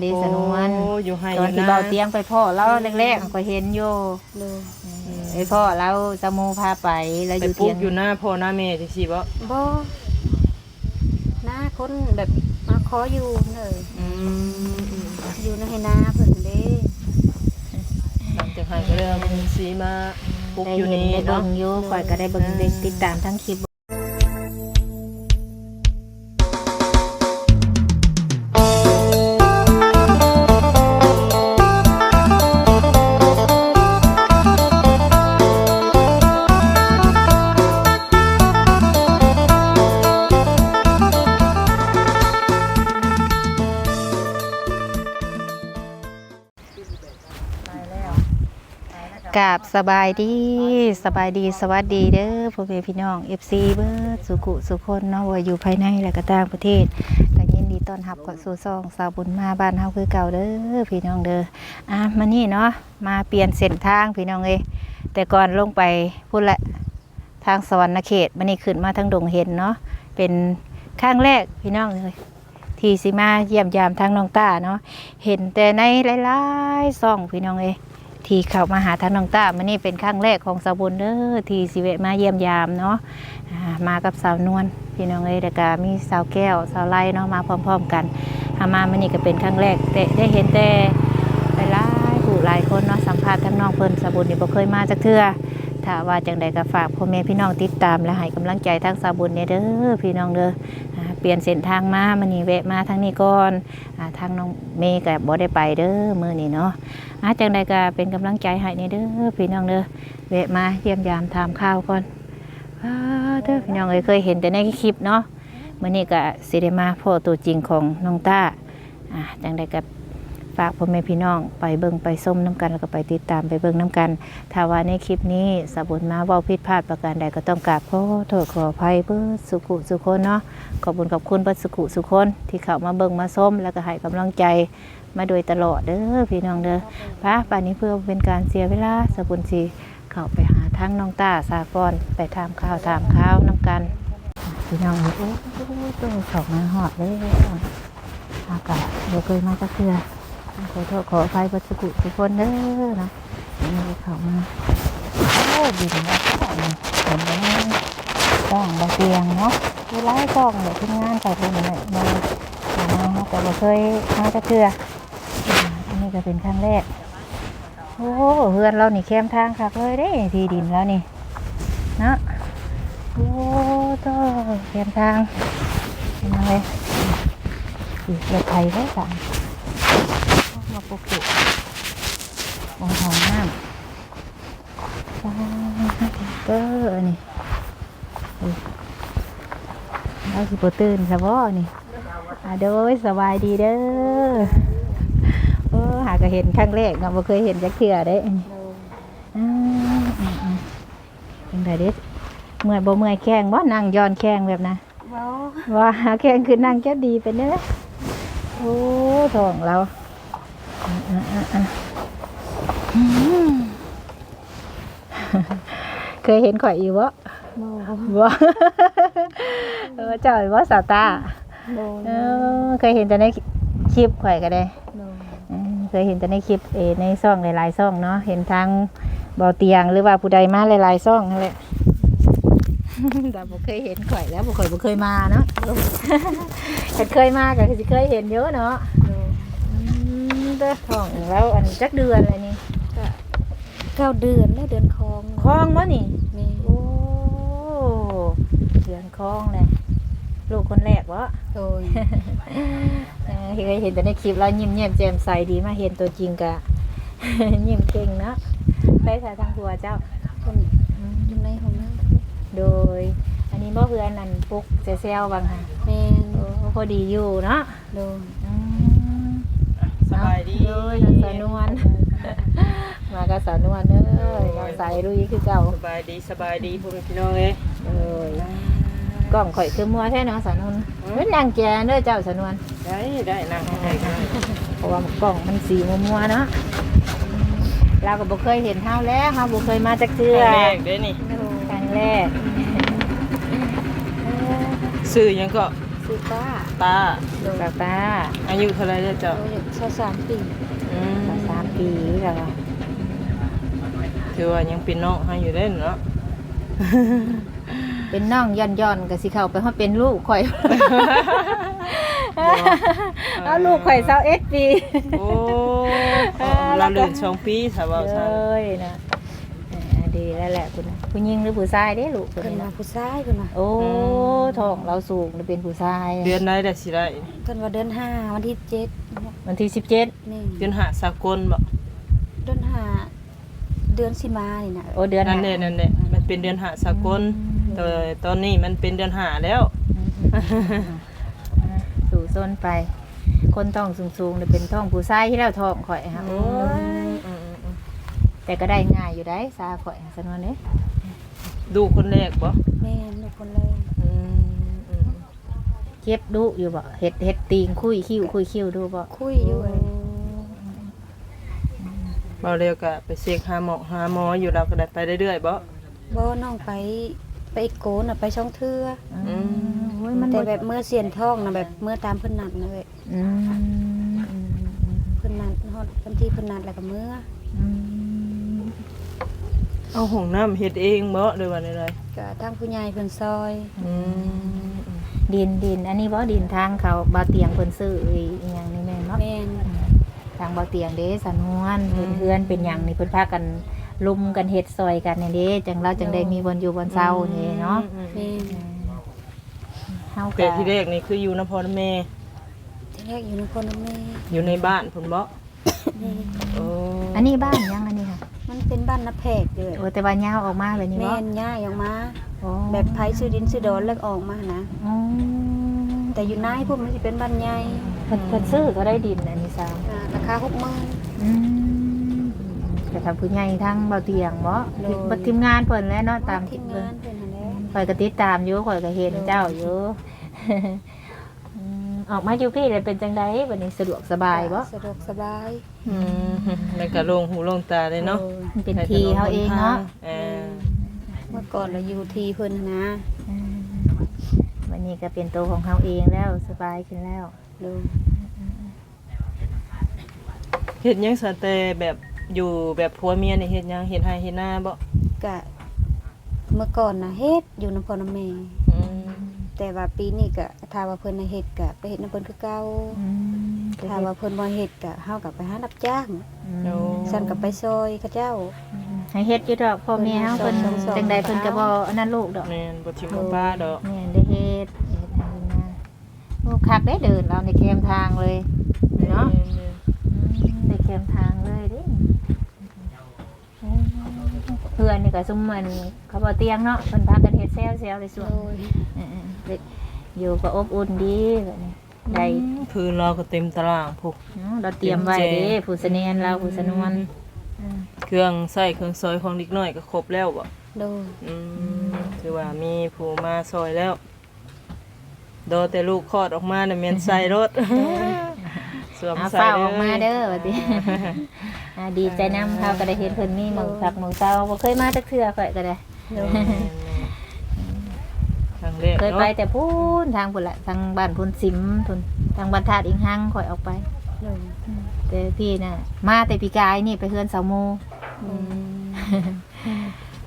เดสนวนโอ้อยู่ให้ตอนที่ยู่ะเบาเตียงไปพ่อเราแรกๆก็เห็นอยู่เลยไอ้พ่อเราสมูพาไปแล้วอไปยู่ปลูเตียกงอยู่หน้าพ่อหน้าแม่จังซี่บ่บ่หน้าคนแบบมาขออยู่เลยอืมอยู่ในให้นาเพิ่นเด้หลังจากให้ก็เลยเอามันสีมาปลูกได้อยู่เห็นนี่ได้เบิ่เนาะงอยู่ข่อยก็ได้เบิ่งได้ติดตามทั้งคลิป กาบสบายดีสบายดีสวัสดีเด้อพ่อแม่พี่น้อง FC เบิร์ดสุขุสุคนเนาะว่าอยู่ภายในและก็ต่างประเทศก็ยินดีต้อนรับเข้าสู่ซองสาวบุญมาบ้านเฮาคือเก่าเด้อพี่น้องเด้ออะมานี่เนาะมาเปลี่ยนเส้นทางพี่น้องเอ้แต่ก่อนลงไปพุ่นละทางสวรรณเขตมานี่ขึ้นมาทางดงเห็นเนาะเป็นข้างแรกพี่น้องเลยที่สิมาเยี่ยมยามทางน้องตาเนาะเห็นแต่ในหลายๆซองพี่น้องเอ้ ที่เข้ามาหาทางน้องต้ามันนี่เป็นครั้งแรกของสาวบุญเด้อที่สิเวมาเยี่ยมยามเนาะมากับสาวนวลพี่น้องเอ้ยแต่ก็มีสาวแก้วสาวไล่เนาะมาพร้อม ๆ กันหามามันนี่ก็เป็นครั้งแรกแต่ได้เห็นแต่หลายๆผู้หลายคนเนาะสัมภาษณ์ทั้งน้องเพิ่นสาวบุญนี่บ่เคยมาจักเทื่อถ้าว่าจังใดก็ฝากพ่อแม่พี่น้องติดตามและให้กำลังใจทางสาวบุญเนี่ยเด้อพี่น้องเด้อ เปลี่ยนเส้นทางมามันนี่แวะมาทางนี้ก่อนอ่าทางน้องเมย์กับบ่ได้ไปเด้อมื้อนี้เนาะอาจังใดก็เป็นกำลังใจให้นี่เด้อพี่น้องเด้อแวะมาเยี่ยมยามถามข่าวก่อนอ้าเด้อพี่น้องเอ้ยเคยเห็นแต่ในคลิปเนาะมื้อนี้ก็สิได้มาพ่อตัวจริงของน้องต้าอ่าจังใดก็ ฝากพ่อแม่พี่น้องไปเบิ่งไปส้มน้ำกันแล้วก็ไปติดตามไปเบิ่งน้ำกันถ้าว่าในคลิปนี้สบุญมาเว้าผิดพลาดประการใดก็ต้องกราบขอโทษขออภัยเพื่อสุขุสุคนเนาะขอบคุญขอบคุณเพื่อสุขุสุคนที่เข้ามาเบิ่งมาส้มแล้วก็ให้กำลังใจมาโดยตลอดเด้อพี่น้องเด้อป้าป่านนี้เพื่อเป็นการเสียเวลาสกุลสีเข้าไปหาทั้งน้องตาสากอนไปถามข้าวถามข้าวน้ำกันพี่น้องโอ้โหตัวสองมาหอดเลยอากาศเดี๋ยวเคยมาจะเคือ ขอโทษขออภัยบัสกุทุกคนเด้อนะนี่เข้ามาโอ้บินแล้วก็เห็นไหมกล้องบาเตียงเนาะเวลายกล้องเดี๋ยวทีมงานใส่เป็นอะไรมามาแต่บ่เคยมาจะเคืออ่าอันนี้ก็เป็นครั้งแรกโอ้เฮือนเรานี่เข้มทางคักเลยเด้ที่ดินแล้วนี่เนาะโอ้โตเข้มทางเป็นยังไงอีกรถไทยได้สั่ง ปลูกมองหองน้ำว้เกอร์นี่อุ๊ยเราสิบตื่นซะบ่นี่อาโดยสบายดีเด้อโอ้หาก็เห็นครั้งแรกเนาะบ่เคยเห็นจักเทื่อเด้เลยอืมอืมอืมเป็นไดเด้เมื่อยบ่เมื่อยแข้งบ่นั่งย้อนแข้งแบบนะว้าว่าแข้งคือนั่งแค่ดีเป็นเด้อโอ้ท้องเรา เคยเห็นข่อยอยู่บ่บ่บ่เออเจ้าบ่สาวตาโดนเออเคยเห็นแต่ในคลิปข่อยก็ได้โดนอืมเคยเห็นแต่ในคลิปเออในซ่องหลายๆซ่องเนาะเห็นทางเบาเตียงหรือว่าผู้ใดมาหลายๆซ่องนั่นแหละแต่บ่เคยเห็นข่อยแล้วบ่ข่อยบ่เคยมาเนาะแต่เคยมาก็คือสิเคยเห็นเยอะเนาะโดนอืม เด้อท้องแล้วอันจักเดือนอะไรนี่ก็เก้าเดือนแล้วเดือนคองคลองบ่นี่ แม่โอ้เดือนคลองเลยลูกคนแรกวะโดยเออเคยเห็นแต่ในคลิปแล้วยิ้มแย้มแจ่มใสดีมาเห็นตัวจริงกะ ยิ้มเก่งเนาะไปสายทางหัวเจ้า คนอยู่ในห้องน้โดย อันนี้บ่เพื่อนนั่นปุกเซลๆบางค่ะำแม่นโอ้พอดีอยู่เนาะโดนอืม สบายดีโดยน้องสาวนวลมากับสาวนวลเด้อน้องสายลุยคือเก่าสบายดีสบายดีพ่อแม่พี่น้องเอ้ยเอ้ยกล้องข่อยคือมัวแท้เนาะสาวนวลเฮ้ยนางแกเด้อเจ้าสาวนวลได้ได้นั่งให้ได้เพราะว่ากล้องมันสีมัวๆเนาะเราก็บ่เคยเห็นเฮาแล้วเฮาบ่เคยมาจักเทื่อแรกเด้นี่ครั้งแรกซื้อหยังก็ คือป้าตาตาตาอายุเท่าไหรแล้วเจ้าโดยสสามปีอืมสาวสามปีแล้วอะถือว่ายังเป็นน้องให้อยู่เล่นเนาะ เป็นน้องย่อนย่อนๆก็สิเข้าไปว่าเป็นลูกข่อย เอาลูกข่อยสาวเอ็ดปี โอ้เราเลื่อนสองปีถ้าว่าเลซั่นยนะอ่า ดีแล้วแหละคุณน่ะผู้หญิงหรือผู้ชายเด้ลูกคนเพิ่นนี้มานะผู้ชายเพิ่นว่าโอ้ท้องเราสูงเป็นผู้ชายเดือนใดได้สิได้เพิ่นว่าเดือนห้าวันที่เจ็ดวันที่สิบเจ็ดนี่เดือนหาสากลบ่เดือนห้าเดือนสิมานี่นะโอ้เดือนนั่นแหละนั่นแหละมันเป็นเดือนหาสากลแต่ตอนนี้มันเป็นเดือนหาแล้วสู่โซนไป คนท้องสูงๆเนี่ยเป็นท้องผู้ชายที่เราท้องข่อยค่ะโอ้ย แต่ก็ได้ง่ายอยู่ได้ซาข่อยสนวนเนี้ยดูคนแรกบ่แม่นลูกคนแรกอืมอืมเจ็บดุอยู่บ่เห็ดเห็ดตีงคุยคิ้วคุยคิ้วดูบ่คุยอยู่เลยเบาเร็วก็ไปเช็คหาหมอหาหมออยู่เราก็ได้ไปเรื่อยๆบ่บ่น้องไปไปโกนน่ะไปช่องเทื่ออืมโอ้ยมันแต่บ่แบบเมื่อเสียนท้องน่ะแบบเมื่อตามเพิ่นนัดนะเว้ยอืมอืมเพิ่นนัดฮอดวันที่เพิ่นนัดแล้วก็เมื่ออืม เอาห้องน้ำเฮ็ดเองบ่หรือว่าไดก็ทางผู้ใหญ่เพิ่นซอย ๆอืมดินดิน อันนี้บ่ดินทางเขาบ่าวเตียงเพิ่นซื้ออีหยังนี่แม่นบ่แม่นทางบ่าวเตียงเด้สันนวนเพื่อนเพื่อนเป็นหยังนี่เพิ่นพากันลุมกันเฮ็ดซอยกันนี่เด้จังเราจังได้มีบนอยู่บนเซานี่เนาะอืมแม่นเฮาแต่ก็ที่แรกนี่คืออยู่นพ่อแม่ ที่แรกอยู่นครนแม่อยู่ในบ้านพุ่นบ่แม่นโอ้อันนี้บ้านหยังอันนี้ค่ะมัน เป็นบ้านนาแพกเลยโอ้แต่ว่ายาวออกมาแบบนี้บ่แม่นย่ายออกมา โอ้แบบไผซื้อดินซื้อดอนแล้วออกมานะ อ๋อแต่อยู่นายพวกมันสิเป็นบ้านใหญ่เพิ่นเพิ่นซื้อก็ได้ดินอันนี้ซาอ่าราคา60,000อืมแต่ทางผู้ใหญ่ทางบ่าวเตียงบ่โดย บ่ทีมงานเพิ่นแหล้วเนาะตามทีที่มเพิ่งานนเพิ่นนั่นแหละ ข่อยก็ติดตามอยู่ข่อยก็เห็นเจ้าอยู่ อืมออกมาอยู่พี่เลยเป็นจังไดวันนี้สะดวกสบายบ่สะดวกสบายอืมแล้วก็โลงหูโลงตาเลยเนาะโอ้ยมันเป็นทีเขาเองเนาะเออเมื่อก่อนเราอยู่ที่เพิ่นนะอืมวันนี้ก็เป็นตัวของเขาเองแล้วสบายขึ้นแล้วดูเฮ็ดหยังซะแต่แบบอยู่แบบผัวเมียนี่เฮ็ดหยังเฮ็ดให้เฮ็ดหน้าบ่กะเมื่อก่อนนะเฮ็ดอยู่นครนแม่อืม แต่ว่าปีนี้ก็ถ้าว่าเพิ่นน่ะเฮ็ดก็ไปเฮ็ดนำเพิ่นคือเก่าอืมถ้าว่าเพิ่นบ่เฮ็ดก็เฮาก็ไปหารับจ้างอืมโอ้ซั่นก็ไปซอยเขาเจ้า ให้เฮ็ดอยู่ดอกพ่อแม่เฮาเพิ่นสองสองจังใดเพิ่นก็บ่อันนั้นลูกดอกแม่นบ่ทิมบ่ป้าดอกแม่นได้เฮ็ดเฮ็ดให้เฮ็ดนาโอ้คักได้เดินเราในแคมทางเลยเนาะอืมได้แคมทางเลยเดิเพื่อนนี่ก็ซุมมันเขาบอกเตียงเนาะเพิ่นพากันเฮ็ดแซวแซวในส่วนโดยเออๆเด็ก อยู่ก็อบอุ่นดีแบบนี้ได้พื้นเราก็เต็มตารางพุกเนาะเราเตรียมไว้เด้ผู้เสนียนเราผู้สนวนอืมเครื่องใส่เครื่องซอยของเด็กน้อยก็ครบแล้วบ่โดยอืมคือว่ามีผู้มาซอยแล้วโดนแต่ลูกคลอดออกมาเนี่ยแม่นใส่รถสวมเอาใส่เฝ้าด้ออกมาเด้อว่าติอ่าดีใจนำเขาก็ได้เห็นเพิ่นมีหมึงผักหมึงเซาบ่เคยมาจักเทื่อข่อยก็ได้ โดย ทางแรกเคยไปเนาะแต่พูนทางพุ่นละทางบ้านพุ่นสิมพุ่นทางบ้านธาตุอิงหังข่อยออกไปโดยแต่พี่น่ะ มาแต่ปีกายนี่ไปเฮือนสาวโมอืม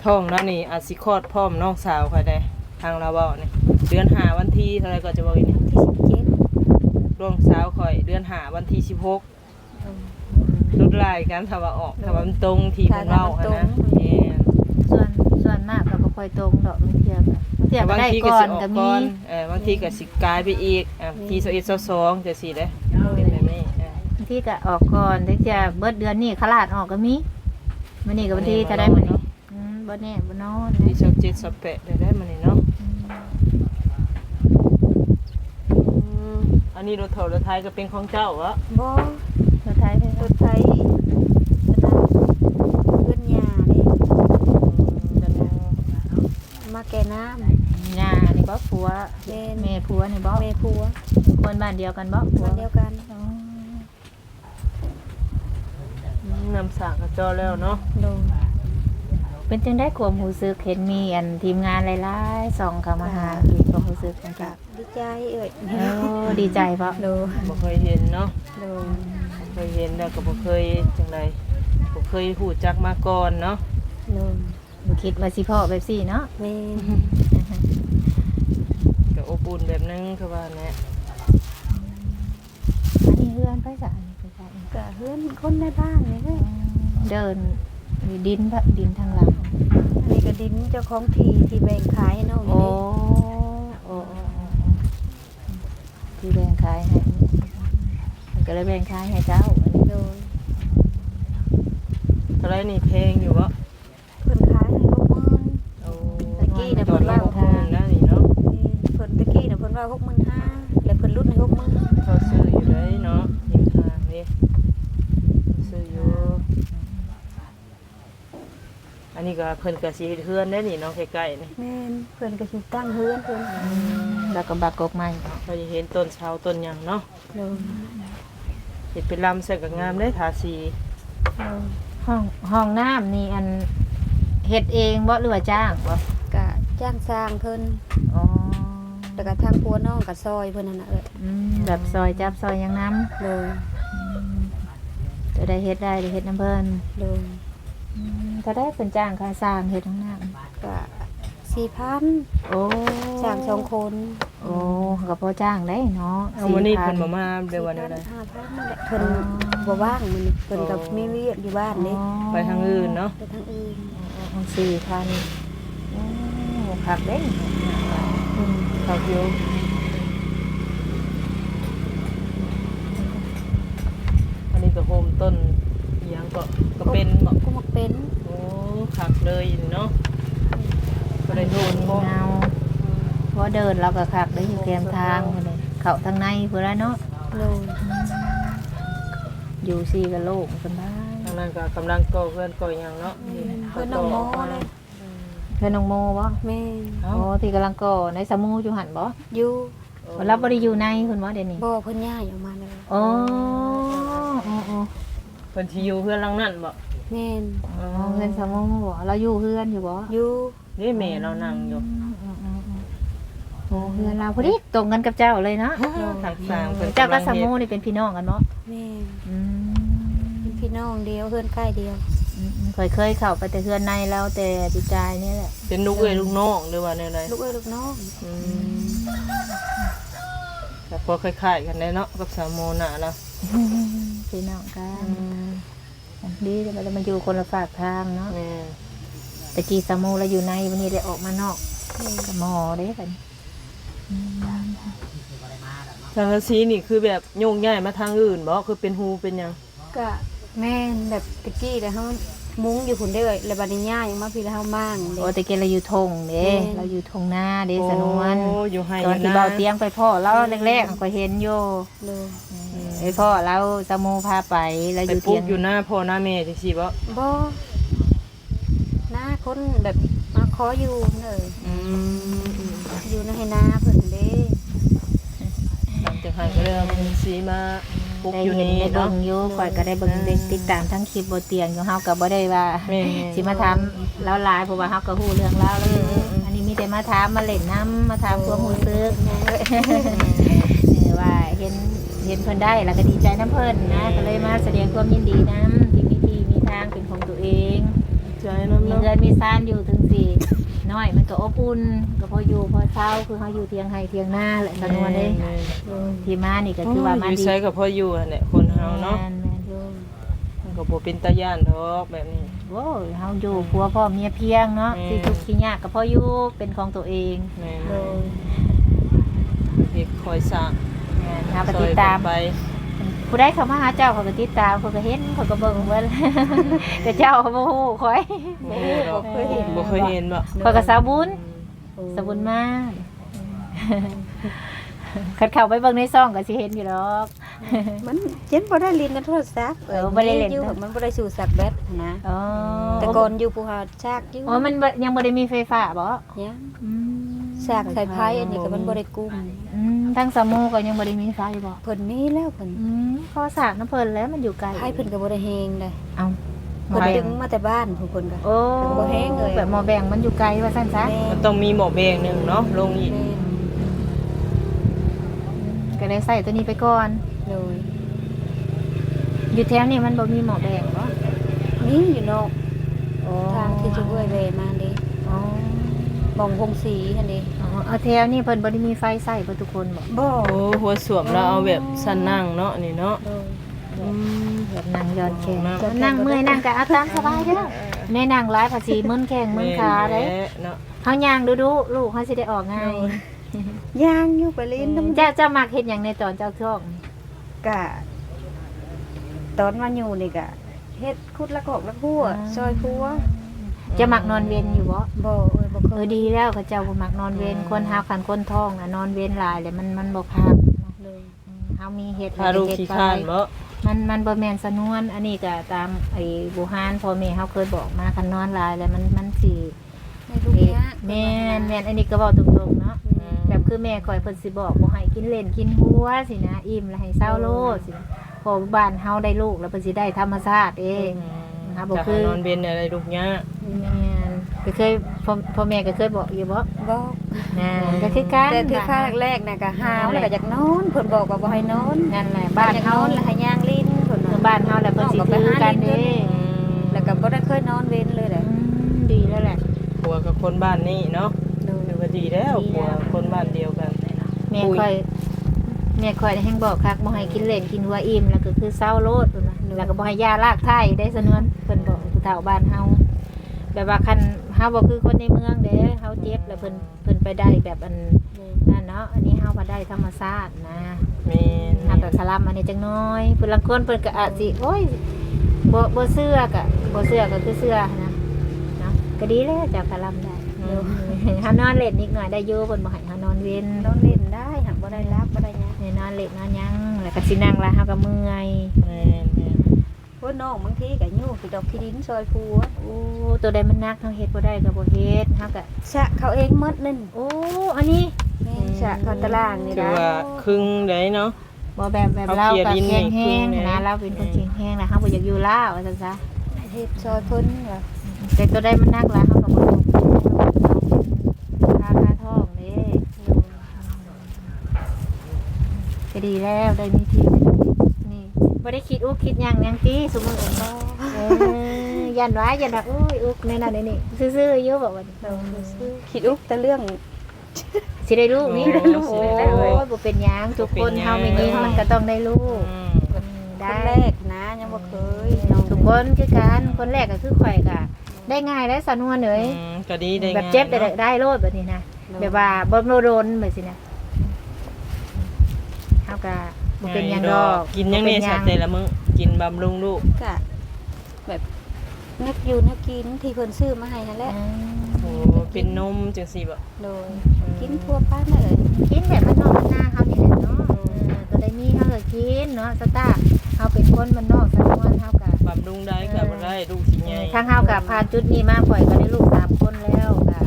ท้องแล้วนี่อาจสิคลอดพร้อมน้องสาวค่ะได้ทางเราเว้านี่เดือนหาวันที่เท่าไหรก็จะบอกอีกนี่ที่17น้องสาวข่อยเดือนหาวันที่16รุดลายกันถ้าว่าออกถ้าว่ามันตรงที่เพิ่นเว้าหั้นนะแม่นส่วนส่วนมากก็บ่ค่อยตรงดอกบางเที่ยก็บางเที่ยก็บางได้ทีก็ก่อสินออกก็ก่มีอนเออบางทีก็สิกลายไปอีกอะที21 22จังซี่เด้เป็นแบบนี้เออบางทีก็ออกก่อนบางเที่ยเบิดเดือนนี้ขลาดออกก็มีมื้อนี้ก็บางทีจะได้มื้อนี้อืมบ่แน่บ่นอนที่27 28ได้ได้มานี่เนาะอืมอันนี้รถเถารถไทยก็เป็นของเจ้าเหรอบ่รถไทยเด้รอถไถเพิ่นน่ะเพิ่นหญ้านี่มาแก่น้ำย่านี่ บ่ผัวแม่น แม่ผัวนี่บ่แม่ผัวคนบ้านเดียวกันบ่ผัวบ้านเดียวกันอ๋ออืมนำสากกับเจ้าแล้วเนาะโดยเป็นจังได้ความรู้สึกเห็นมีอันทีมงานหลายๆส่องเข้ามาหาอีกความรู้สึกจังก็ดีใจเอ่ยโอ้ดีใจบ่โดยบ่เคยเห็นเนาะโดยยเห็นแล้วก็บ่เคยจังไดบ่เคยฮู้จักมาก่อนเนาะโดยบ่คิดว่าสิพ่อแบบสี่เนาะแม่ก็ อบอุ่นแบบนึงคือว่าแหละอันนี้เฮือนไปจ้ะอันนี้ไปจ้ะก็เฮือนคนในบ้านนี่เลยเดินมีดินพะดินทางหลังอันนี้ก็ดินเจ้าของที่ที่แบ่งขายให้น้องโอ้นี่โอ้โอ้โอ้โอ้ที่แบ่งขายให้มันก็เลยแบ่งขายให้เจ้าอันนี้โดยเท่าไรนี่เพลงอยู่บ่เพิ่นขายให้ลูกมือ โอ้ ตะกี้น่ะ ตอน เพิ่นว่า เราทานนะนี่เนาะ เพิ่นตะกี้น่ะเพิ่นว่า65,000แล้วเพิ่นลดให้60,000 เขาซื้ออยู่เลยเนาะยิงทางนี่ซื้ออยู่อันนี้ ก็เพิ่นก็สิเฮ็ดเฮือนได้นี่เนาะใกล้ๆนี่แม่นเพิ่นก็สิตั้งเฮือนเพิ่นแล้วก็บักกกใหม่เราจะเห็นต้นเสาต้นหยังเนาะโดยเฮ็ดเป็นลำใส่ก็งามได้ทาสีโดยห้องห้องน้ำนี่อันเฮ็ดเองบ่หรือว่าจ้างบ่ก็จ้างสร้างเพิ่นอ๋อแล้วก็ทางปัวน้องก็ซอยเพิ่นนั่นน่ะเอ้ยอืมแบบซอยจับซอยหยังน้ำโดยจะได้เฮ็ดได้ได้เฮ็ดน้ำเพิ่นโดย อืมก็ได้เป็นจ้างค่าสร้างเฮ็ดทั้งน้ำก็4,000โอ้สร้างสองคนโอ้ก็พอจ้างได้เนาะเอาวันนี้4,000เพิ่นบ่มาเดี๋ยววันนี้ได้5,000นั่นแหละเพิ่นบ่ว่างมื้อนี้เพิ่นก็มีเวียกอยู่บ้านนี่ไปทางอื่นเนาะไปทางอื่นสี่พันโอ้ผักเด้งอืมครับอยู่อันนี้ก็โฮมต้นอิหยังก็ก็เป็นบ่ก็มักเป็นโอ้คัก เลยเนาะก็ได้โดนบ่เงาพอเดินเราก็ขักได้อยู่เตรียมทางพุ่นเลยเข้าทางในพุ่นแล้วเนาะโดยอยู่สี่กับโลกสบายทางนั้นก็กำลังก่อเพื่อนก่อหยังเนาะนี่เพิ่นน้องโมเลยเพื่อนน้องโมบ่แม่เอ้าโอ้ที่กำลังก่อในสมูอยู่หันบ่อยู่เราบ่ได้อยู่ในคุณบ่เดี๋ยวนี้บ่เพิ่นย้ายออกมาแล้วโอ้โอ้โอ้เพิ่นสิอยู่เพื่อนหลังนั้นบ่ แม่นอ๋อเพื่อนสมูบ่เราอยู่เพื่อนอยู่บ่อยู่นี่แม่เรานั่งอยู่โอ้เพื่อนเราพอดีตรงกันกับเจ้าเลยเนาะทางสร้างเพิ่นเจ้ากับำสลังมูเฮ็ดนี่เป็นพี่น้องกันเนาะแม่นอืมเป็นพี่น้องเดียวเพื่อนใกล้เดียวอืมเคยเคยเข้าไปแต่เพื่อนในแล้วแต่ปีกายนี่แหละเป็นลูกเอ้ยลูกน้องหรือว่าแนวใดลูกเอ้ยลูกน้องอืมแต่พอคล้ายๆกันได้เนาะกับสามโมน่ะเนาะพี่น้องกัน ดีแต่เรามาอยู่คนละฝากทางเนาะแม่แต่กีสมูเราอยู่ในวันนี้ได้ออกมานอกกับหมอได้กันทางสีนี่คือแบบโยงย้ายมาทางอื่นบ่คือเป็นฮูเป็นหยังก็แม่นแบบตะกี้แล้วเฮามุ้งอยู่พุ่นเด้อแล้วบัดนี้ย้ายออกมาพี่แล้วเฮามั่งเด้ โอ้แต่เกเราอยู่ทงเด้แม่น เราอยู่ทงหน้าเด้สนวนโอ้อยู่ให้ตอนที่ยู่เบาเตียงไปพ่อเราแรกๆก็เห็นอยู่โดย ไอ้พ่อเราสมูพาไปเราอไปยู่ปลูเตียกงอยู่หน้าพ่อหน้าแม่จังซี่บ่บ่หน้าคนแบบมาขออยู่เด้ออืมอยู่ในให้นาเพิ่นเด้หลังจากให้ก็เลยเอาสีมาปลูกได้อยู่เห็นนี่ได้เบิ่เนาะ งอยู่ข่อยก็ได้เบิ่งได้ติดตามทั้งคลิปบ่เตียงของเฮาก็บ่ได้ว่าแม่นๆสิมาถามแล้วหลายเพราะว่าเฮาก็ฮู้เรื่องราวแล้วอืมอืม อันนี้มีแต่มาถามมาเล่นน้ำมาถามความรู้สึกเออว่าเห็น เห็นเพิ่นได้แล้วก็ดีใจน้ำเพิ่นนะก็เลยมาแสดงความยินดีนํที่มีที่มีทางเป็นของตัวเอง ใจน้ำมีเนาะเงินมีซานอยู่ถึงสี่น้อยมันก็อบอุ่นก็พออยู่พอเช้าคือเฮาอยู่เทียงไห้เทียงหน้าแหละสนวนเด้แม่นที่มานี่ก็ๆคือว่ามาอยู่ดีใช้กับพ่ออยู่นั่นแหละคนเฮาเนาะแม่แม่นมันก็บ่เป็นตาย่านดอกแบบนี้ โว้ยเฮาอยู่ผัวพ่อเมียเพียงเนาะอืมสิทุกข์สิยากก็พออยู่เป็นของตัวเองแม่นโดยเฮ็ดคอยสร้าง เฮาก็ติดตาม ซอยกันไปผู้ใดเข้ามาหาเจ้าเขาก็ติดตามเขาก็เห็นเขาก็เบิ่งเบิ่แต่เจ้าเขาบ่ฮู้ข่อย บ่รู้ดอกบ่เคยเห็น บ่ข่อยก็สาวบุญสาวบุญมากคันเข้าไปเบิ่งในซ่องก็สิเห็นอยู่ดอก มันเจ็นบ่ได้เรียนในโทรศัพท์เออบ่ได้เล่น อยู่มันบ่ได้สู่สักแบตนะอ๋อแต่ก่อนอยู่ผู้หาชากอยู่อ๋อมันบ่ยังบ่ได้มีไฟฟ้าบ่ยังอืมสากสายไพ่อันนี้ก็มันบ่ได้กุ้มอื มทั้งสามโมก็ยังบ่ได้มีไฟบ่เพิ่นมีแล้วเพิ่นอืมขอสากน้ำเพิ่นแล้วมันอยู่ไกลไพ่เพิ่นก็บ่ได้แฮงเลยเอ้าเพิ่นดึงมาแต่บ้านผู้เพิ่นก็ โอ้บ่แห้งเลย แบบหมอแบ่งมันอยู่ไกลว่าซั่นซะแม่มันต้องมีหมอเบงหนึงเนาะลงอีก แม่ก็เลยใส่ตัวนี้ไปก่อน โดยอยู่แถวนี้มันบ่มีหมอแดงบ่นี่อยู่นอกโอ้ทางที่จะเอื้อยเวมาเด้อ๋อ บ่องวงสีหั่นเด้อ๋อเอาแถวนี้เพิ่นบ่ได้มีไฟใส่เบ่ทุกคนบ่บ่โอ้หัวสวมแล้วเอาแบบสั้นนั่งเนาะนี่เนาะโดยอืมแบบนั่งย้อนแขนนั่งนั่งเมื่อยนั่งก็เอาตามสบายเด้อแม่นั่งหลายภาษีมึนแข้งมึนขาเด้แม่นเนาะเฮาย่างดูดูลูกเฮาสิได้ออกง่ายย่างอยู่ไปลิ้นน้ำเจ้าเจ้ามักเฮ็ดหยังในตอนเจ้าท้องกะตอนมาอยู่นี่กะเฮ็ดคุดละกอกละหัวซอยพัว จะมักนอนเว้นอยู่บ่บ่เอ้ยบ่เคเออยดีแล้วเขาเจ้าบ่มักนอนเว้นคนหาคันคนท้องน่ะนอนเว้นหลายเลยมันมันบ่พักเลยอืมเฮามีเฮ็ดพาลูกขี้ข้านบ่มันมันบ่แม่นสนวน อันนี้ก็ตามไอ้บูฮานพ่อแม่เฮาเคยบอกมาคันนอนหลายแล้วมันมันสิในลูกเนี้ยแม่นแม่นอันนี้ก็เว้าตรงๆเนาะ แบบคือแม่คอยเพิ่นสิบอกบ่ให้กินเล่นกินหัวสินะอิ่มแล้วให้เศร้าโลดสินะพอบ้านเฮาได้ลูกแล้วเพิ่นสิได้ธรรมชาติเองค ครัรับบบ่คือนอนเบนอะไรลูกเนี้ยแม่นก็เคยพ่อพ่อแม่ก็เคยบอกอยู่บ่บ่นะก็คือกันแต่ที่ข้าแรกๆน่ะก็หาวแล้วก็อยากนอนเพิ่นบอกว่าบ่ให้นอนนั่นแหละบ้านอยากเฮานอนแล้วให้ย่างลิ้นเพิ่นคือว่าบ้านเฮาแหละเพิ่นสิถือกันเด้แล้วก็บ่ได้เคยนอนเว้นเลยแหอืละมดีแล้วแหละผัวกับคนบ้านนี่เนาะโดยถือว่าดีแล้วผัวคนบ้านเดียวกันแม่ค่อยแม่ค่อยแห่งบอกคักบ่ให้กินเล่นกินหัวอิ่มแล้วก็คือเศร้าโลดพุ่นน่ะ แล้วก็บ่ให้ยาลากไถ่ได้สนวนเพิ่นบอกผู้เฒ่าบ้านเฮาแบบว่าคันเฮาบ่คือคนในเมืองเด้เฮาเจ็บแล้วเพิ่นเพิ่นไปได้แบบอันนั่นเนาะอันนี้เฮาบ่ได้ธรรมชาตินะแม่นเฮาก็คลำอันนี้จังน้อยเพิ่นลางคนเพิ่นก็อาจสิโอ้ยบ่บ่เชื่อก็บ่เชื่อก็คือเชื่อนะเนาะก็ดีแล้วเจ้าคลำได้เดี๋ยวเฮานอนเล่นนิดหน่อยได้อยู่เพิ่นบ่ให้เฮานอนเว้นนอนเล่นได้หากบ่ได้รับบ่ได้หยังเนี่ยนอนเล็กนอนหยังแล้วก็สินั่งแล้วเฮาก็เมื่อย แม่นแม่น พวก น้องบางทีก็ยู่คือดอกขี้ดินซอยพัวโอ้ตัวใดมันหนักเฮาเฮ็ดบ่ได้ก็บ่เฮ็ดเฮาก็ชะเขาเองหมดนั่นโอ้อันนี้แม่นชะเขาตารางนี่ถือนะว่าครึ่งได้เนาะ บ่แบบแบบเขาเราเคลียร์ก็ดินแข็งนี่แห้งครึ่งนะแน่เราเป็นคนแข็งแห้งแล้วเฮาบ่อยากอยู่ลาวว่าซั่นซะเฮ็ดซอยเพิ่นว่าแต่ตัวใดมันหนักแล้วเฮาก็บ่ต้องค่าค่าท้องเด้ก็ดีแล้วได้มีที่นี่ บ่ได้คิดอุกคิดหยังหยังติซุมื้อนี้เออยันว่ายันว่าอุ้ยอุกในนั้นในนี่ซื่อๆอยู่บ่ว่าเราซื้อคิดอุกแต่เรื่องสิได้ลูกนี่โอ้โอ้สิได้ยลูกบ่เป็นหยังทุกคนบ่เป็นหยังเฮาไม่ยิงมันก็ต้องได้ลูกอืมคได้ นแรกนะยังบ่เคยน้องทุกคนคือกันคนแรกก็คือข่อยก็ได้ง่ายได้สะนวนเอ้ยอืมก็ดีได้แบบงานเจ็บได้นาะได้โลดแบบนี้นะแบบว่าบ่โดนโดนแบบสินะเฮาก็ บ่เป็นหยังดอกกินยังเนี่ยบ่สัตว์แต่ละมื้อกินบำรุงลูกก็แบบนึกอยู่นึกกินที่เพิ่นซื้อมาให้นั่นแหละอืมโอ้เป็นนมจังซี่บ่โดยกินทั่วไปนั่นเลยกินแบบมันนอกมันหน้าเฮานี่แหละเนาะเออตัวใดมีเฮาก็กินเนาะสตาร์เฮาเป็นคนมันนอกสะนวนเฮาก็บำรุงได้ก็บ่ได้ลูกสิใหญ่ทางเฮากับผ่านจุดนี้มาปล่อยก็ได้ลูกสามคนแล้วก็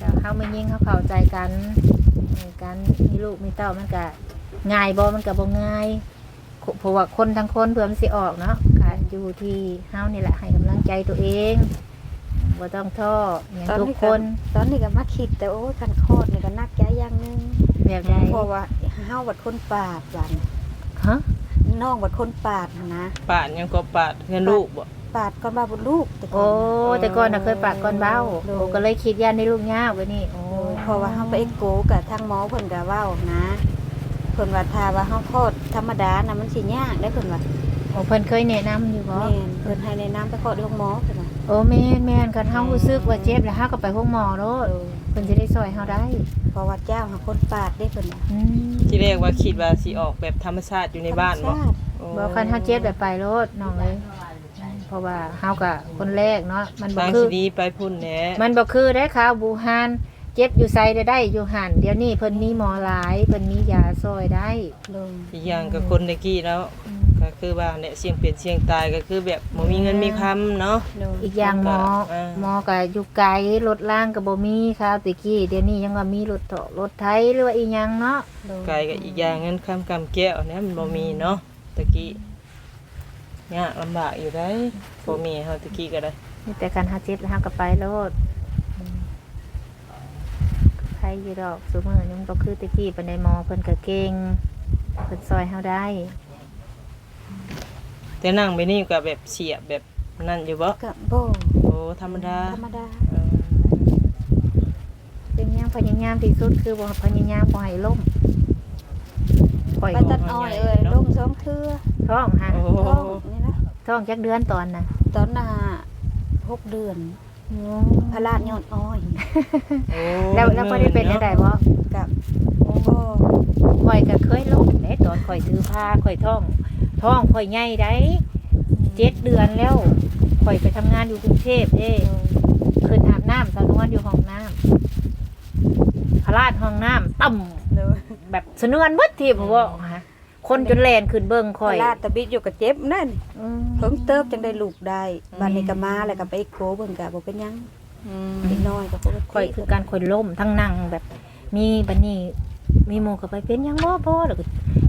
ก็เฮาไม่ยิ่งเขาเข้าใจกันเออกันมีลูกมีเต้ามันก็ ง่ายบ่มันก็บ่ง่ายเพราะว่าคนทั้งคนเพื่อมันสิออกเนาะค่ะอยู่ที่เฮานี่แหละให้กำลังใจตัวเองบ่ต้องท้ออย่างทุกคน ตอนนี้ก็มาคิดแต่โอ้ยคันคลอดนี่ก็นักใจอย่างหนึงแบบใดเพราะว่าเฮาบัดคนปาดหวันฮะน้องบัดคนปาดหั้นนะปาดยังก็ปาดเงินลูกบ่ปาดก่อนบาบุญลูกแต่ก่โอ้อนแต่ก่อนน่ะเคยปากก่อนเบ้าโดยโอ้ก็เลยคิดย่านได้ลูกยากไว้นี่โอ้โดยเพราะว่าเฮาไปเอ็กโกกับทางหมอเพิ่นก็เว้านะ เพิ่นว่าถ้าว่าเฮาคลอดธรรมดาน่ะมันสิยากได้เพิ่นว่าโอ้เพิ่นเคยแนะนำอยู่บ่แม่นเพิ่นให้แนะนำไปคลอดที่โรงหมอเพิ่นว่าโอ้แม่นแม่นกันเฮารู้สึกว่าเจ็บแล้วเฮาก็ไปห้องหมอโลดโดยเพิ่นสิได้ซอยเฮาได้เพราะว่าเจ้าหาคนปาดได้เพิ่นว่าอืมที่แรกว่าคิดว่าสิออกแบบธรรมชาติอยู่ในบ้านบ่ธรรมชติโอ้บอกคันเฮาเจ็บแบบไปโลดน้องเลยเพราะว่าเฮาก็คนแรกเนาะมันบ่ทางคืสิอดีไปพุ่นแหน่มันบ่คือได้ข่าวบูฮาน เจ็บอยู่ไสได้ได้อยู่หันเดี๋ยวนี้เพิ่นมีหมอหลายเพิ่นมียาซอยได้โดยอีกอย่างกับคนตะกี้แล้ว ก็คือว่าเนี่ยเสี่ยงเปลี่ยนเสี่ยงตายก็คือแบบบ่มีเงินมีคำเนาะโดยอีกอย่างหมอเออหมอก็อยู่ไกลรถล่างก็บ่มีข่าวตะกี้เดี๋ยวนี้ยังว่ามีรถเถาะรถไถหรือว่าอีหยังเนาะโดยไกลก็อีกอย่างเงินคำกำแก้วเนี่ยมันบ่มีเนาะตะกี้ยากลำบากอยู่ได้บ่มีเฮาตะกี้ก็ได้ มีแต่การหาเจ็บแล้วเฮาก็ไปโลดใค รอยู่ดอกซุมื้อนี้มันบ่คือตะกี้ปานใดหมอเพิ่นก็เก่งเพิ่นซอยเฮาได้แแต่นั่งไปนี่ก็แบบเสียบแบบนั่นอยู่บ่ก็บ่โอ้ธรรมดาธรรมดาเออเป็นยังพยายามที่สุดคือบ่พยายามบ่ให้ล่มปล่อยไปตัดอ้อยเอ้ยลงสองเทื่อท้องฮะโอ้ท้องนี่นะท้องจักเดือนตอนน่ะตอนน่ะหกเดือน พลาดยอดอ้อย โอ้แล้วแล้วบ่ได้เป็นได้บ่กับบ่ข่อยก็เคยล่มเด้ตอนข่อยถือผ้าข่อยท้องท้องข่อยใหญ่ได้เจ็ดเดือนแล้วข่อยไปทำงานอยู่กรุงเทพเด้ขึ้นอาบน้ำสนวนอยู่ห้องน้ำพลาดห้องน้ำต่ำเด้อแบบสนวนเบิดทีผมว่าฮะ คนจนแลนขึ้นเบิ่งพข่อยลาดตะบิดอยู่กับเจ็บนั่นอืม เพิ่งเติบจังได้ลูกได้บัดนี้ก็มาแล้วก็ไปโกเบิ่งก็บ่เป็นหยังอืมเด็กน้อยก็ปกติข่อยคือการข่อยล่มทั้งนั่งแบบ มีบัดนี้มีหมู่ก็ไปเป็นหยังบ่พ่อแล้วก็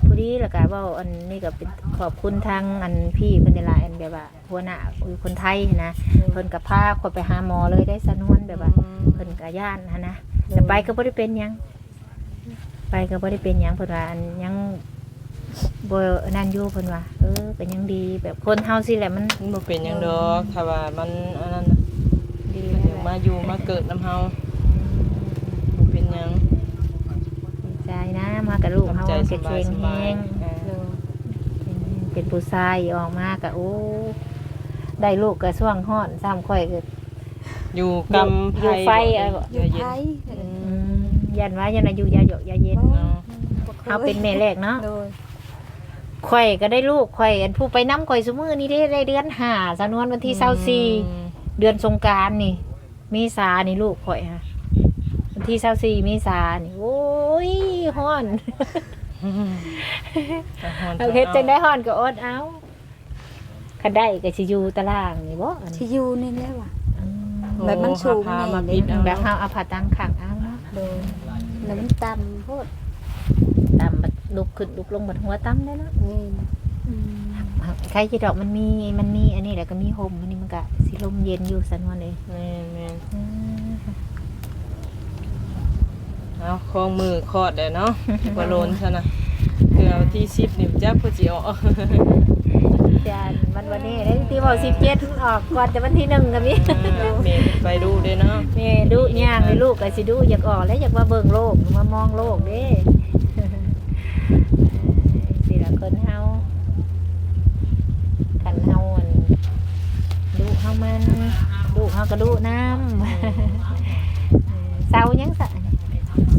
พอดีแล้วก็เว้าอันนี้ก็เป็นขอบคุณทางอันพี่เพิ่นนี่ล่ะอันแบบว่าหัวหน้าคือคนไทยนะเพิ่นก็พาข่อยไปหาหมอเลยได้สนวนแบบว่าเพิ่นก็ย่านหั้นนะแต่ไปก็บ่ได้เป็นหยัง ไปก็บ่ได้เป็นหยังเพิ่นว่าอันยัง บ่นั่นอยู่เพิ่นว่าเออก็ยังดีแบบคนเฮาสิแหละมันมันบ่เป็นหยังดอกถ้าว่ามันอันนั้นน่ะดีมันแล้ถึวงแหมาละอยู่มาเกิดน้ำเฮาบ่เป็นหยังดีใจนะมากับลูกเฮาทำใจสเก่บายงสๆบาแฮยงเออเด้อเป็นเป็นผู้ชายออกมาก็โอ้ได้ลูกก็ช่วงฮ้อนซ้ำข่อยก็ อยู่กำอยู่ไฟเอะอยู่เย็ไทนยอืมยันว่ายันอายุยาหยกยาเย็นบ่เฮาเป็นแม่แรกเนาะโดย ข่อยก็ได้ลูกข่อยอันผู้ไปน้ำข่อยซุมื้อนี้ได้ได้เดือนห้าสนวนวันที่24อืมเดือนสงกรารนี่เมษานี่ลูกข่อยฮะวันที่เศร้าสี่เมษานี่โอ้ยฮ้อนแต่ฮ้อนเอาเฮ็ดจังได้ฮ้อนก็อดเอาคันได้ก็สิอยู่ตารางนี่บ่อันนี้ที่อยู่นี่แหละว่ะ อืมโอ้แบบมันสูงพานี่มาปิดเอาแบบเฮาเอาผ้าตังขังเอาเนาะโดยแล้วมันต่ำโพดตามบัด ลุกขึ้นลุกลงบัดหัวต่ำได้เนาะนี่ใครสิดอกมันมีมันมีอันนี้แหละก็มีห่มอันนี้มันก็สิลมเย็นอยู่สันวันเลยแม่นแม่นอืมเอาคองมือคอดได้เนาะบ่โลนซะนะคือเอาที่10นี่จักผู้สิเอาออกจานวันวันนี้ได้ที่บอก17ออกก่อนจะวันที่หนึ่งก็มีเมย์ไปดูเด้เนาะแม่ดูย่างเลยลูกก็สิดูอยากออกแล้วอยากมาเบิ่งโลกมามองโลกเด้ สิละคนเฮาคันเฮาอันดูเฮามันดูเฮาก็ดูน้ำเศร้ายังสะ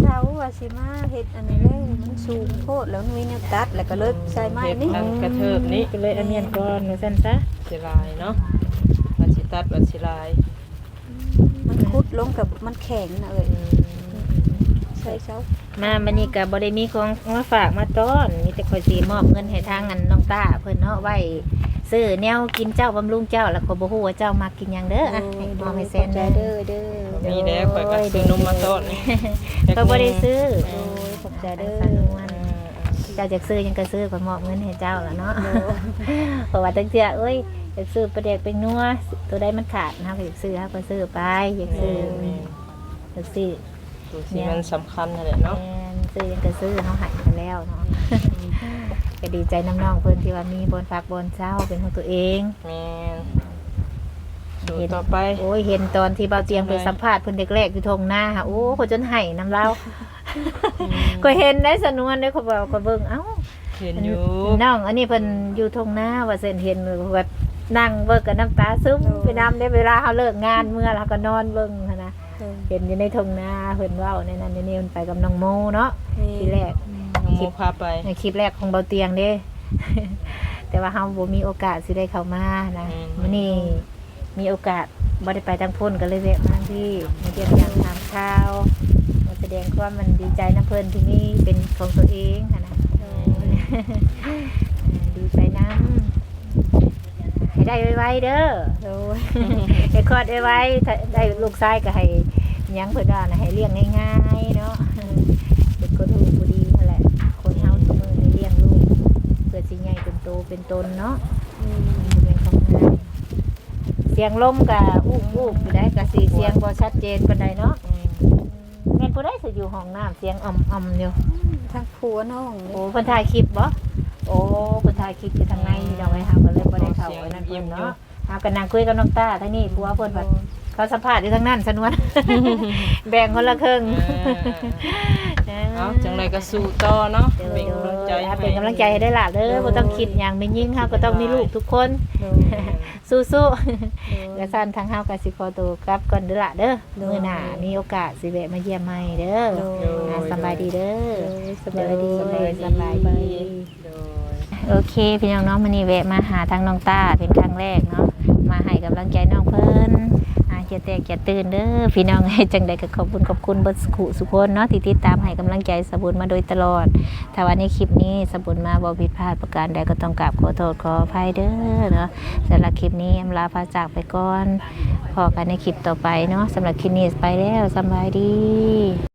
เสาว่าสิมาเฮ็ดอันนี้เลยมันสูงโพดแล้วมันมีแนวตัดแล้วก็เลยใส่ไม้นี่กระเทิบนี้ก็เลยเอาเมียนก่อนว่าซั่นซะสิลายเนาะวัดสิตัดวัดสิลาย มันคุดลงกับมันแข็งนะเอ้ย ใส่เสามาบัดนี้ก็บ่ได้มีของมาฝากมาต้อนมีแต่คอยสิมอบเงินให้ทางอันน้องตาเพิ่นเนาะไว้ซื้อแนวกินเจ้าบำรุงเจ้าแล้วก็บ่ฮู้ว่าเจ้ามักกินหยังเด้ออะให้มอบให้เซ็นใจเด้เด้ออเด้อมีแล้วข่อยก็ซื้อนมมาต้อนก็บ่ได้ซื้อโอ้ยขอบใจเด้อสนวนเจ้าจะซื้อหยังก็ซื้อก็มอบเงินให้เจ้าแล้วเนาะเพราะว่าตั้งเทื่อเอ้ยอยากซื้อปลาเด็กเป็นนัวตัวใดมันขาดนะอยากซื้อครับก็ซื้อไปอยากซื้ออยากซื้อ ดูสิมันสำคัญนั่นแหละเนาะ แม่นซื้อหยังก็ซื้อเฮาใหายไปแล้วเนาะก็ดีใจน้ำน้องเพิ่นที่ว่ามีบนฝากบนเช้าเป็นของตัวเอง แม่นดูต่อไป โอ้ยเห็นตอนที่เบาเตียงไปสัมภาษณ์เพิ่นเด็กแรกอยู่ทงหน้าค่ะโอ้เขาจนไห้น้ำเล่าก็เห็นได้สนวนได้เขาบอกเขาเบิ่งเอ้าเห็นอยู่น้องอันนี้เพิ่นอยู่ทงหน้าว่าเส้นเห็นแบบนั่งเบิ่งกับน้ำตาซึมไปน้ำได้เวลาเขาเลิกงานเมื่อแล้วก็นอนเบิ่งหั้นนะ เออเห็นอยู่ในทงหน้าเพิ่นเว้าในนั้นในนี้มันไปกับน้องโมเนาะนี่ทีแรกน้องโมพาไปในคลิปแรกของเบาเตียงเด้ แต่ว่าเฮาบ่มีโอกาสสิได้เข้ามานะมื้อนี้มีโอกาสบ่ได้ไปทางพ้นก็เลยแวะมาที่มาเยี่ยมยามถามข่าวมาแสดงความมันดีใจน้ำเพิ่นที่นี่เป็นของตัวเองค่ะนะเออดีไปน้ำให้ได้ไวๆเด้อโอ้ยให้คลอดไวๆถ้าได้ลูกชายก็ให้ หยังเพิ่นว่านะให้เลี้ยงง่ายๆเนาะเป็นคนหูบ่ดีนั่นแหละ คนเฮาทุกมื้อให้เลี้ยงลูกเพื่อสิใหญ่เป็นโตเป็นตนเนาะอืมมันเป็นของง่ายเสียงลมก็อู้อู้อยู่ได้ก็สิเสียงบ่ชัดเจนปานใดเนาะอืมแม่นผู้ใดสิอยู่ห้องน้ำเสียงอ่อมๆอยู่ทั้งผัวน้องโอ้นี่เพิ่นถ่ายคลิปบ่โอ้เพิ่นถ่ายคลิปอยู่ทางในพี่น้องไว้เฮาก็เลยบ่ได้เข้าไว้นั่นเพิ่นเนาะเฮาก็นั่งคุยกับน้องตาทางนี้ผัวเพิ่นว่า เขาสัมภาษณ์อยู่ทางนั้นซะนวน แบ่งคนละครึ่งเอาจังไรก็สู้ต่อเนาะเด้อเป็นกำลังใจให้เป็นกำลังใจให้ได้ล่ะเด้อบ่ต้องคิดหยังไม่ยิ่งเฮาก็ต้องมีลูกทุกคนโดยสู้ๆและสั้นทางเฮาก็สิขอตัวกลับก่อนเด้อล่ะเด้อโดยมื้อหน้ามีโอกาสสิแวะมาเยี่ยมใหม่เด้อโดยอ่าสำบายดีเด้อสบายดีสบายดีสบายดีโดยโอเคพี่น้องเนาะมื้อนี้แวะมาหาทางน้องต้าเป็นครั้งแรกเนาะมาให้กำลังใจน้องเพิ่น อย่าแตกอย่าตื่นเด้อพี่น้องให้จังใดก็ขอบคุณขอบคุณบิดสุขุสุขคนเนาะที่ติดตามให้กำลังใจสบุญมาโดยตลอดถ้าวันนี้คลิปนี้สบุญมาบ่ผิดพลาดประการใดก็ต้องกราบขอโทษขออภัยเด้อเนาะสำหรับคลิปนี้อำลาพาจากไปก่อนพอกันในคลิปต่อไปเนาะสำหรับคลิปนี้ไปแล้วสบายดี